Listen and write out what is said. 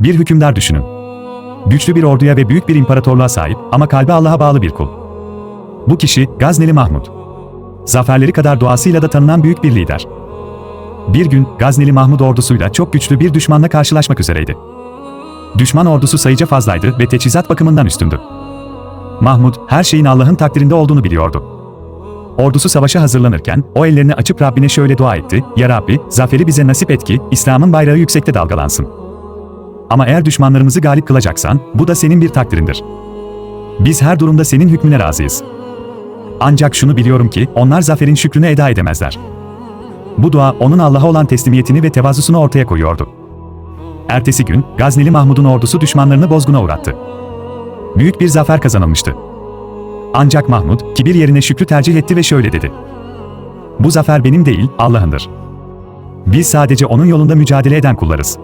Bir hükümdar düşünün. Güçlü bir orduya ve büyük bir imparatorluğa sahip ama kalbi Allah'a bağlı bir kul. Bu kişi Gazneli Mahmud. Zaferleri kadar doğasıyla da tanınan büyük bir lider. Bir gün Gazneli Mahmud ordusuyla çok güçlü bir düşmanla karşılaşmak üzereydi. Düşman ordusu sayıca fazlaydı ve teçhizat bakımından üstündü. Mahmud her şeyin Allah'ın takdirinde olduğunu biliyordu. Ordusu savaşa hazırlanırken o ellerini açıp Rabbine şöyle dua etti. Ya Rabbi, zaferi bize nasip et ki İslam'ın bayrağı yüksekte dalgalansın. Ama eğer düşmanlarımızı galip kılacaksan, bu da senin bir takdirindir. Biz her durumda senin hükmüne razıyız. Ancak şunu biliyorum ki, onlar zaferin şükrünü eda edemezler. Bu dua, onun Allah'a olan teslimiyetini ve tevazusunu ortaya koyuyordu. Ertesi gün, Gazneli Mahmud'un ordusu düşmanlarını bozguna uğrattı. Büyük bir zafer kazanılmıştı. Ancak Mahmud, kibir yerine şükrü tercih etti ve şöyle dedi. Bu zafer benim değil, Allah'ındır. Biz sadece onun yolunda mücadele eden kullarız.